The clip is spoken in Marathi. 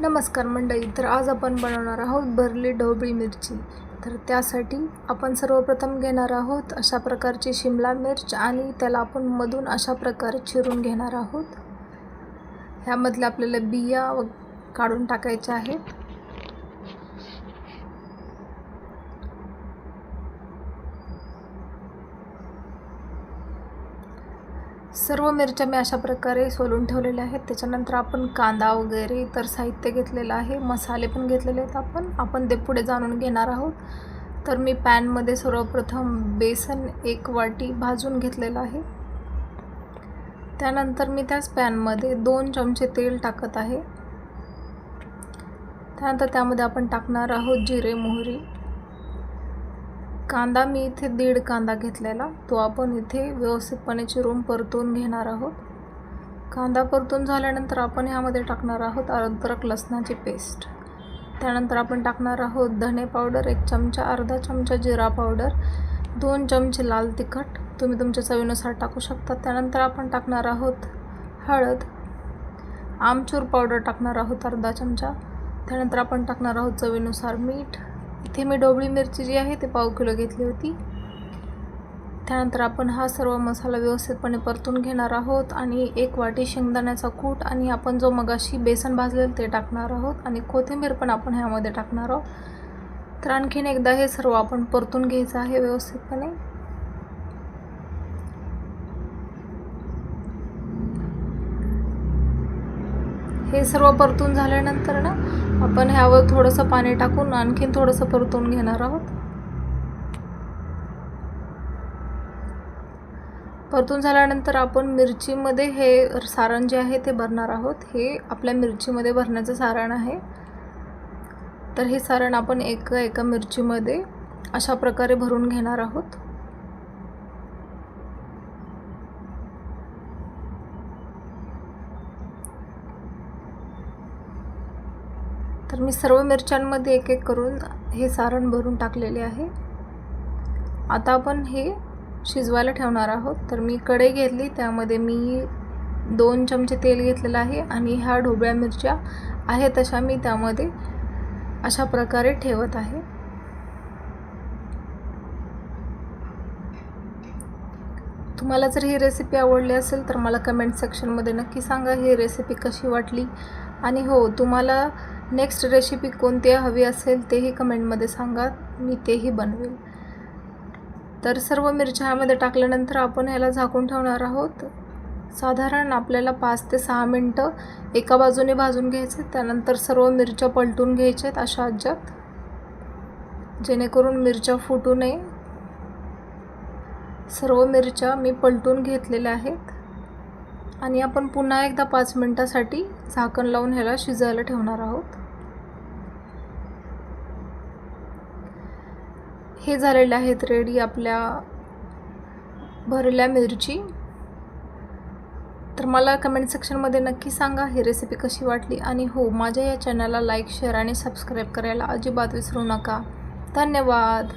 नमस्कार मंडळी तर आज आपण बनवणार आहोत भरली ढोबळी मिरची. तर त्यासाठी आपण सर्वप्रथम घेणार आहोत अशा प्रकारची शिमला मिर्च आणि त्याला आपण मधून अशा प्रकारे चिरून घेणार आहोत. ह्यामधल्या आपल्याला बिया काढून टाकायच्या आहेत. सर्व मिरच्या मी अशा प्रकारे सोलून ठेवलेल्या आहेत. त्याच्यानंतर आपण कांदा वगैरे इतर साहित्य घेतलेलं आहे. मसाले पण घेतलेले आहेत आपण. आपण ते पुढे जाणून घेणार आहोत. तर मी पॅनमध्ये सर्वप्रथम बेसन एक वाटी भाजून घेतलेलं आहे. त्यानंतर मी त्याच पॅनमध्ये दोन चमचे तेल टाकत आहे. त्यानंतर त्यामध्ये आपण टाकणार आहोत जिरे मोहरी. कांदा मी इथे दीड कांदा घेतलेला. तो आपण इथे व्यवस्थितपणे चिरून परतून घेणार आहोत. कांदा परतून झाल्यानंतर आपण ह्यामध्ये टाकणार आहोत अद्रक लसणाची पेस्ट. त्यानंतर आपण टाकणार आहोत धने पावडर एक चमचा अर्धा चमचा जिरा पावडर दोन चमचे लाल तिखट. तुम्ही तुमच्या चवीनुसार टाकू शकता. त्यानंतर आपण टाकणार आहोत हळद. आमचूर पावडर टाकणार आहोत अर्धा चमचा. त्यानंतर आपण टाकणार आहोत चवीनुसार मीठ. इथे मी ढोबळी मिरची जी आहे ती पाव किलो घेतली होती. त्यानंतर आपण हा सर्व मसाला व्यवस्थितपणे परतून घेणार आहोत आणि एक वाटी शेंगदाण्याचा कूट आणि आपण जो मगाशी बेसन भाजलेलं ते टाकणार आहोत आणि कोथिंबीर पण आपण ह्यामध्ये टाकणार आहोत. तर आणखीन एकदा हे सर्व आपण परतून घ्यायचं आहे व्यवस्थितपणे. हे सर्व परतून झाल्यानंतर ना आपण ह्यावर थोडंसं पाणी टाकून आणखीन थोडंसं परतून घेणार आहोत. परतून झाल्यानंतर आपण मिरचीमध्ये हे सारण जे आहे ते भरणार आहोत. हे आपल्या मिरचीमध्ये भरण्याचं सारण आहे. तर हे सारण आपण एका एका मिरचीमध्ये अशा प्रकारे भरून घेणार आहोत. तर मी सर्व मिरच्यांमध्ये एक एक करून हे सारण भरून टाकलेले आहे. आता आपण हे शिजवायला ठेवणार आहोत. तर मी कढई घेतली त्यामध्ये मी दोन चमचे तेल घेतलेलं आहे आणि ह्या ढोबळ्या मिरच्या आहेत तशा मी त्यामध्ये अशा प्रकारे ठेवत आहे. तुम्हाला जर ही रेसिपी आवडली असेल तर मला कमेंट सेक्शनमध्ये नक्की सांगा ही रेसिपी कशी वाटली. आणि हो तुम्हाला नेक्स्ट रेसिपी कोणती हवी असेल तेही कमेंटमध्ये सांगा. मी तेही बनवेल. तर सर्व मिरच्या ह्यामध्ये टाकल्यानंतर आपण ह्याला झाकून ठेवणार आहोत. साधारण आपल्याला पाच ते सहा मिनटं एका बाजूने भाजून घ्यायचे. त्यानंतर सर्व मिरच्या पलटून घ्यायच्यात अशा अज्जात जेणेकरून मिरच्या फुटू नये. सर्व मिरच्या मी पलटून घेतलेल्या आहेत. आणि आपण पुन्हा एकदा पाच मिनटासाठी झाकण लावून ह्याला शिजायला ठेवणार आहोत. हे झालेले आहेत रेडी आपल्या भरल्या मिरची. तर मला कमेंट सेक्शनमध्ये नक्की सांगा ही रेसिपी कशी वाटली आणि हो माझ्या या चॅनलला लाईक शेअर आणि सबस्क्राईब करायला अजिबात विसरू नका. धन्यवाद.